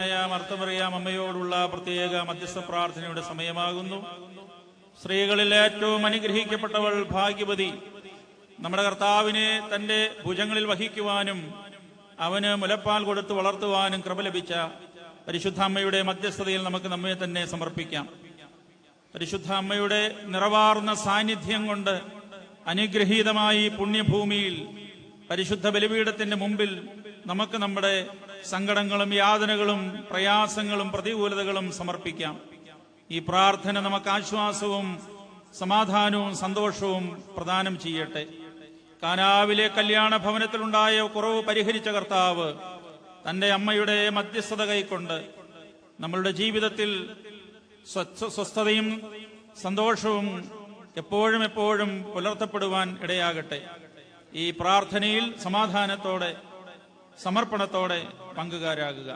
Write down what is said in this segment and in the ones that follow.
മർത്തമറിയാം അമ്മയോടുള്ള പ്രത്യേക മധ്യസ്ഥ പ്രാർത്ഥനയുടെ സമയമാകുന്നു. സ്ത്രീകളിൽ ഏറ്റവും അനുഗ്രഹിക്കപ്പെട്ടവൾ ഭാഗ്യവതി. നമ്മുടെ കർത്താവിനെ തന്റെ ഭുജങ്ങളിൽ വഹിക്കുവാനും അവന് മുലപ്പാൽ കൊടുത്ത് വളർത്തുവാനും കൃപ ലഭിച്ച പരിശുദ്ധ അമ്മയുടെ മധ്യസ്ഥതയിൽ നമുക്ക് നമ്മെ തന്നെ സമർപ്പിക്കാം. പരിശുദ്ധ അമ്മയുടെ നിറവാർന്ന സാന്നിധ്യം കൊണ്ട് അനുഗ്രഹീതമായി പുണ്യഭൂമിയിൽ പരിശുദ്ധ ബലിപീഠത്തിന്റെ മുമ്പിൽ നമുക്ക് നമ്മുടെ സങ്കടങ്ങളും യാതനകളും പ്രയാസങ്ങളും പ്രതികൂലതകളും സമർപ്പിക്കാം. ഈ പ്രാർത്ഥന നമുക്ക് ആശ്വാസവും സമാധാനവും സന്തോഷവും പ്രദാനം ചെയ്യട്ടെ. കാനാവിലെ കല്യാണ ഭവനത്തിലുണ്ടായ കുറവ് പരിഹരിച്ച കർത്താവ് തന്റെ അമ്മയുടെ മധ്യസ്ഥത കൈക്കൊണ്ട് നമ്മളുടെ ജീവിതത്തിൽ സ്വ- സ്വസ്ഥതയും സന്തോഷവും എപ്പോഴും എപ്പോഴും പുലർത്തപ്പെടുവാൻ ഇടയാകട്ടെ. ഈ പ്രാർത്ഥനയിൽ സമാധാനത്തോടെ സമർപ്പണത്തോടെ പങ്കുകാരാകുക.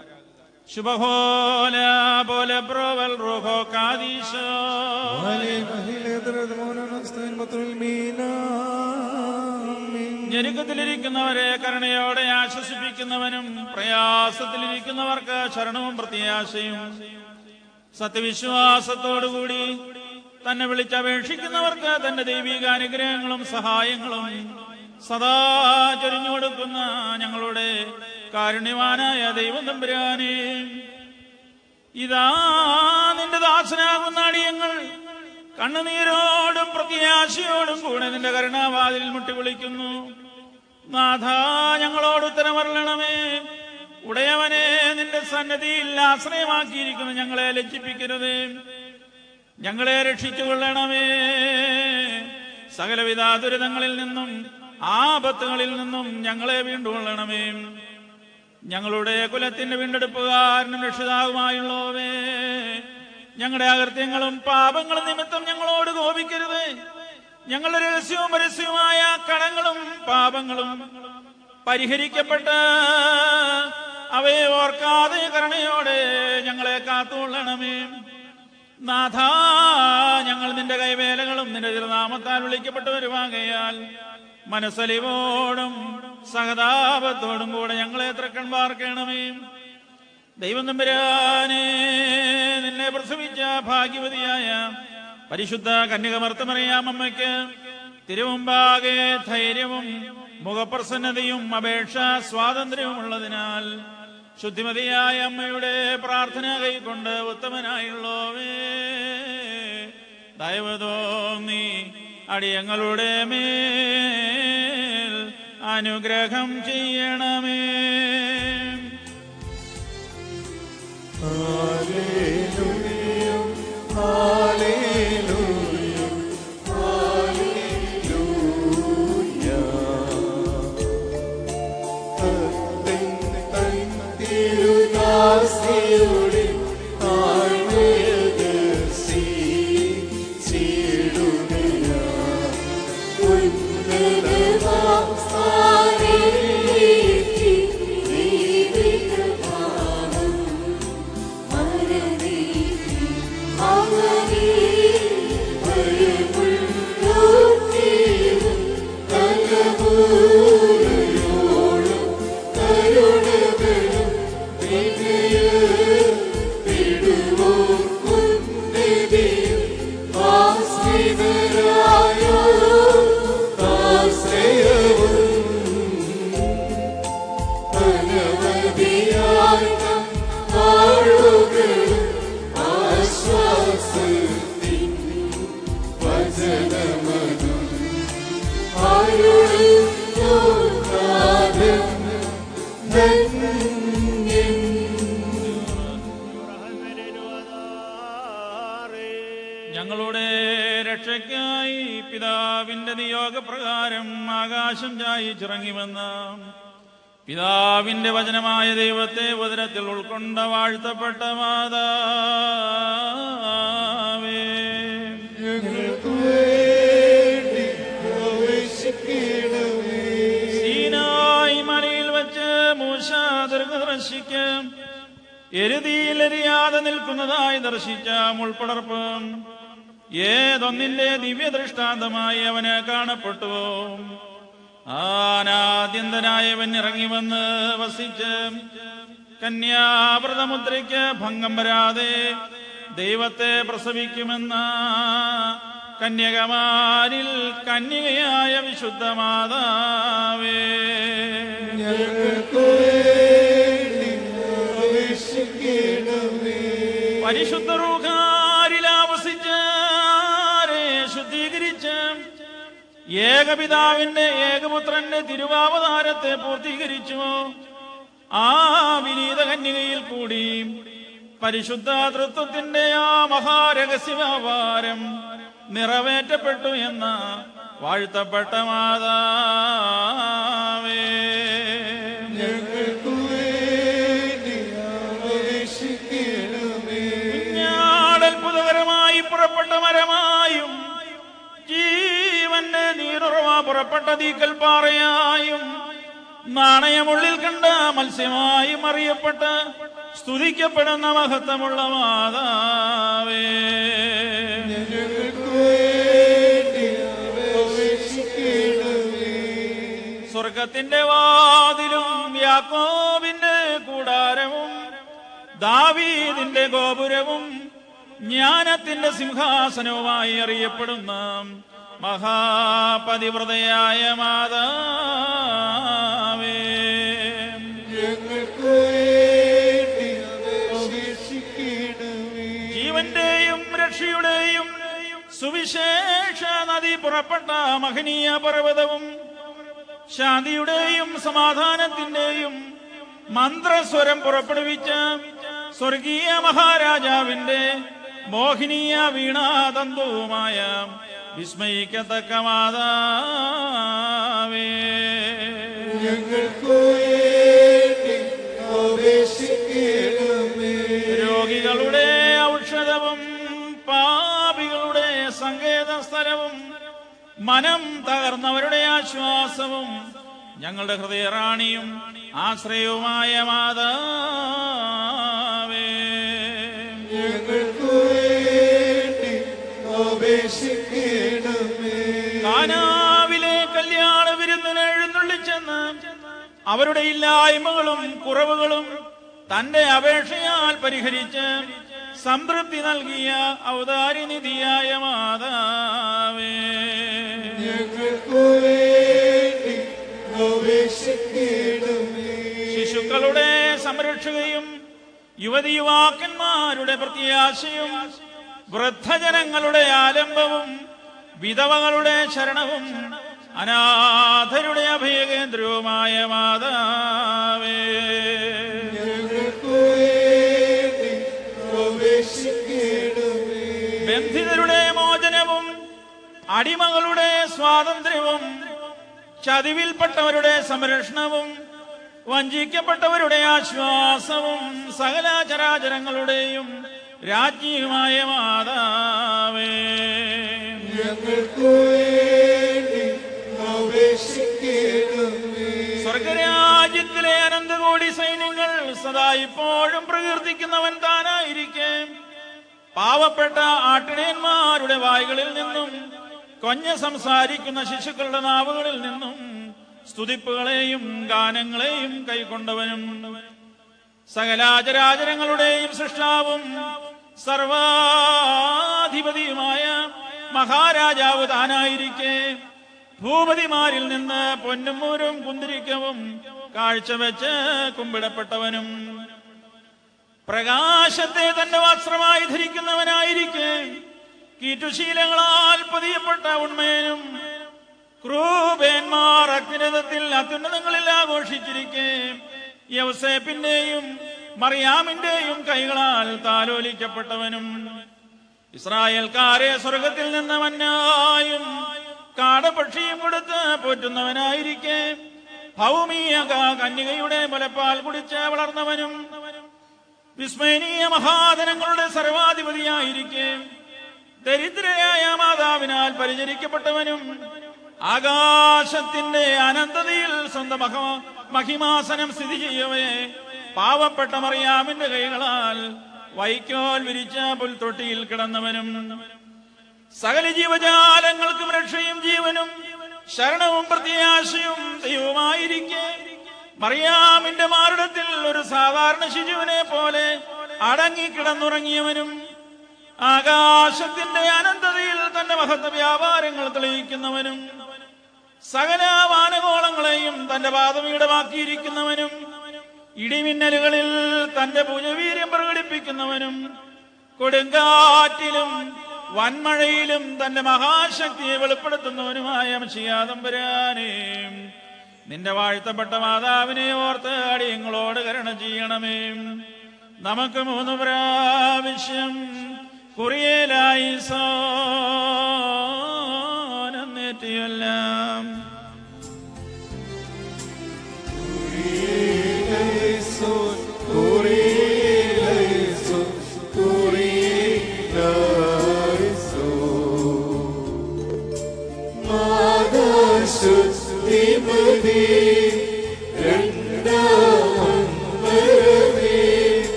ഞെരുക്കത്തിലിരിക്കുന്നവരെ കരുണയോടെ ആശ്വസിപ്പിക്കുന്നവനും പ്രയാസത്തിലിരിക്കുന്നവർക്ക് ശരണവും പ്രത്യാശയും. സത്യവിശ്വാസത്തോടുകൂടി തന്നെ വിളിച്ചപേക്ഷിക്കുന്നവർക്ക് തന്റെ ദൈവിക അനുഗ്രഹങ്ങളും സഹായങ്ങളും സദാ ചൊരിഞ്ഞു കൊടുക്കുന്ന ഞങ്ങളുടെ കാരുണ്യവാനായ ദൈവം തമ്പുരാനെ ഇതാ നിന്റെ ദാസനാകുന്ന അടിയങ്ങൾ കണ്ണുനീരോടും പ്രത്യാശയോടും കൂടെ നിന്റെ കരുണാവാതിൽ മുട്ടി വിളിക്കുന്നു നാഥ ഞങ്ങളോട് ഉത്തരമറിയണമേ ഉടയവനെ നിന്റെ സന്നദ്ധിയിൽ ആശ്രയമാക്കിയിരിക്കുന്നു ഞങ്ങളെ ലജ്ജിപ്പിക്കരുത്. ഞങ്ങളെ രക്ഷിച്ചു കൊള്ളണമേ സകലവിധ ദുരിതങ്ങളിൽ നിന്നും ആപത്തുകളിൽ നിന്നും ഞങ്ങളെ വീണ്ടുകൊള്ളണമേ. ഞങ്ങളുടെ കുലത്തിന്റെ വീണ്ടെടുപ്പുകാരനും രക്ഷിതാവുമായുള്ളവേ ഞങ്ങളുടെ അകൃത്യങ്ങളും പാപങ്ങളും നിമിത്തം ഞങ്ങളോട് കോപിക്കരുത്. ഞങ്ങളുടെ രഹസ്യവും പരസ്യവുമായ കടങ്ങളും പാപങ്ങളും പരിഹരിക്കപ്പെട്ട അവയെ ഓർക്കാതെ കരുണയോടെ ഞങ്ങളെ കാത്തുകൊള്ളണമേ. നാഥ ഞങ്ങൾ നിന്റെ കൈവേലകളും നിന്റെ തിരുനാമത്താൽ വിളിക്കപ്പെട്ടവരുമാകയാൽ മനസ്സലിവോടും സഹതാപത്തോടും കൂടെ ഞങ്ങളെ തൃക്കൺ പാർക്കണമേ ദൈവം തമ്പുരാനെ നിന്നെ പ്രസവിച്ച ഭാഗ്യവതിയായ പരിശുദ്ധ കന്യകമർത്തമറിയാം തിരുവുമ്പാകെ തിരുമുമ്പാകെ ധൈര്യവും മുഖപ്രസന്നതയും അപേക്ഷ സ്വാതന്ത്ര്യവും ഉള്ളതിനാൽ ശുദ്ധിമതിയായ അമ്മയുടെ പ്രാർത്ഥന കൈക്കൊണ്ട് ഉത്തമനായുള്ളവേ. നീ അടിയങ്ങളുടെ മേൽ അനുഗ്രഹം ചെയ്യണമേ. ഞങ്ങളുടെ രക്ഷയ്ക്കായി പിതാവിന്റെ നിയോഗപ്രകാരം ആകാശം ചായിച്ചിറങ്ങി വന്ന പിതാവിന്റെ വചനമായ ദൈവത്തെ ഉദരത്തിൽ ഉൾക്കൊണ്ട വാഴ്ത്തപ്പെട്ട മാതാവേ. മലയിൽ വെച്ച് മൂശ ദീർഘദർശിക്ക് എരുതിയിലെരിയാതെ നിൽക്കുന്നതായി ദർശിച്ച മുൾപ്പടർപ്പ് ഏതൊന്നിന്റെ ദിവ്യദൃഷ്ടാന്തമായി അവന് കാണപ്പെട്ടുവോ ആനാദ്യന്തനായവൻ ഇറങ്ങി വന്ന് വസിച്ച് കന്യാവ്രതമുദ്രയ്ക്ക് ഭംഗം വരാതെ ദൈവത്തെ പ്രസവിക്കുമെന്ന കന്യകമാരിൽ കന്യകയായ വിശുദ്ധ മാതാവേ പരിശുദ്ധ ഏകപിതാവിന്റെ ഏകപുത്രന്റെ തിരുവാവതാരത്തെ പൂർത്തീകരിച്ചു. ആ വിനീത കന്യകയിൽ കൂടി പരിശുദ്ധ തൃത്വത്തിന്റെ ആ മഹാരഹസ്യവ്യാപാരം നിറവേറ്റപ്പെട്ടു എന്ന വാഴ്ത്തപ്പെട്ട മാതാവേ നീരുറവ പുറപ്പെട്ട തീക്കൽ പാറയായും നാണയമുള്ളിൽ കണ്ട മത്സ്യമായും അറിയപ്പെട്ട സ്തുതിക്കപ്പെടുന്ന മഹത്വമുള്ള മാതാവേ. സ്വർഗത്തിന്റെ വാതിലും യാക്കോബിന്റെ കൂടാരവും ദാവീദിന്റെ ഗോപുരവും ജ്ഞാനത്തിന്റെ സിംഹാസനവുമായി അറിയപ്പെടുന്ന മഹാപതിവ്രതയായ മാതാവേ. ജീവന്റെയും രക്ഷയുടെയും സുവിശേഷ നദി പുറപ്പെട്ട മഹനീയ പർവതവും ശാന്തിയുടെയും സമാധാനത്തിന്റെയും മന്ത്രസ്വരം പുറപ്പെടുവിച്ച സ്വർഗീയ മഹാരാജാവിന്റെ മോഹിനിയ വീണാതന്തുവുമായ വിസ്മയിക്കത്തക്ക മാതാവേ ഞങ്ങൾക്ക് വേണ്ടി രോഗികളുടെ ഔഷധവും പാപികളുടെ സങ്കേത സ്ഥലവും മനം തകർന്നവരുടെ ആശ്വാസവും ഞങ്ങളുടെ ഹൃദയറാണിയും ആശ്രയവുമായ മാതാവേ അവരുടെ ഇല്ലായ്മകളും കുറവുകളും തന്റെ അപേക്ഷയാൽ പരിഹരിച്ച് സംതൃപ്തി നൽകിയ ഔദാരിനിധിയായ മാതാവേ. ശിശുക്കളുടെ സംരക്ഷകയും യുവതി യുവാക്കന്മാരുടെ പ്രത്യാശയും വൃദ്ധജനങ്ങളുടെ ആലംബവും വിധവകളുടെ ശരണവും അനാഥരുടെ അഭയകേന്ദ്രവുമായ മാതാവേ. ബന്ധിതരുടെ മോചനവും അടിമകളുടെ സ്വാതന്ത്ര്യവും ചതിവിൽപ്പെട്ടവരുടെ സംരക്ഷണവും വഞ്ചിക്കപ്പെട്ടവരുടെ ആശ്വാസവും സകല ചരാചരങ്ങളുടെയും രാജ്ഞിയുമായ മാതാവേ. സദാ ഇപ്പോഴും പ്രകീർത്തിക്കുന്നവൻ താനായിരിക്കേ. പാവപ്പെട്ട ആട്ടിടയന്മാരുടെ വായുകളിൽ നിന്നും കൊഞ്ഞ സംസാരിക്കുന്ന ശിശുക്കളുടെ നാവുകളിൽ നിന്നും സ്തുതിപ്പുകളെയും ഗാനങ്ങളെയും കൈക്കൊണ്ടവനും സകലാചരാചരങ്ങളുടെയും സൃഷ്ടാവും സർവാധിപതിയുമായ മഹാരാജാവ് താനായിരിക്കെ. ഭൂപതിമാരിൽ നിന്ന് പൊന്നുമൂരും കുന്തിരിക്കവും കാഴ്ചവെച്ച് കുമ്പിടപ്പെട്ടവനും പ്രകാശത്തെ തന്റെ വസ്ത്രമായി ധരിക്കുന്നവനായിരിക്കെ. കീറ്റുശീലങ്ങളാൽ പതിയപ്പെട്ട ഉണ്മേനും ക്രൂപേന്മാർ അത്യുന്നതത്തിൽ അത്യുന്നതങ്ങളിൽ ആഘോഷിച്ചിരിക്കെ. യവസേപ്പിന്റെയും മറിയാമിന്റെയും കൈകളാൽ താലോലിക്കപ്പെട്ടവനും ഇസ്രായേൽക്കാരെ സ്വർഗത്തിൽ നിന്ന് മന്നായും കാടപക്ഷിയും കൊടുത്ത് പോറ്റുന്നവനായിരിക്കെ. ഭൗമീയ കന്യകയുടെ മുലപ്പാൽ കുടിച്ച് വളർന്നവനും വിസ്മയനീയ മഹാധനങ്ങളുടെ സർവാധിപതിയായിരിക്കെ. ദരിദ്രയായ മാതാവിനാൽ പരിചരിക്കപ്പെട്ടവനും ആകാശത്തിന്റെ അനന്തതയിൽ സ്വന്തം മഹ മഹിമാസനം സ്ഥിതി ചെയ്യവേ. പാവപ്പെട്ട മറിയാമിന്റെ കൈകളാൽ വൈക്കോൽ വിരിച്ച പുൽത്തൊട്ടിയിൽ കിടന്നവനും സകല ജീവജാലങ്ങൾക്കും രക്ഷയും ജീവനും ശരണവും പ്രത്യാശയും ദൈവമായിരിക്കെ. മറിയാമിന്റെ മാരുടത്തിൽ ഒരു സാധാരണ ശിശുവിനെ പോലെ അടങ്ങി കിടന്നുറങ്ങിയവനും ആകാശത്തിന്റെ അനന്തതയിൽ തന്റെ മഹത്വ വ്യാപാരങ്ങൾ തെളിയിക്കുന്നവനും സകല വാനകോളങ്ങളെയും തന്റെ പാദമീടമാക്കിയിരിക്കുന്നവനും ഇടിമിന്നലുകളിൽ തന്റെ പൂജവീര്യം പ്രകടിപ്പിക്കുന്നവനും കൊടുങ്കാറ്റിലും വൻമഴയിലും തന്റെ മഹാശക്തിയെ വെളിപ്പെടുത്തുന്നവനുമായ ചെയ്യാതമ്പുരാനേ നിന്റെ വാഴ്ത്തപ്പെട്ട മാതാവിനെ ഓർത്ത് അടിയങ്ങളോട് കരുണ ചെയ്യണമേ. നമുക്ക് മൂന്ന് പ്രാവശ്യം കുറിയേലായി സോനേറ്റിയല്ല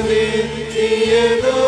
ജനനമതെത്തിയതോ ഭാഗ്യവതി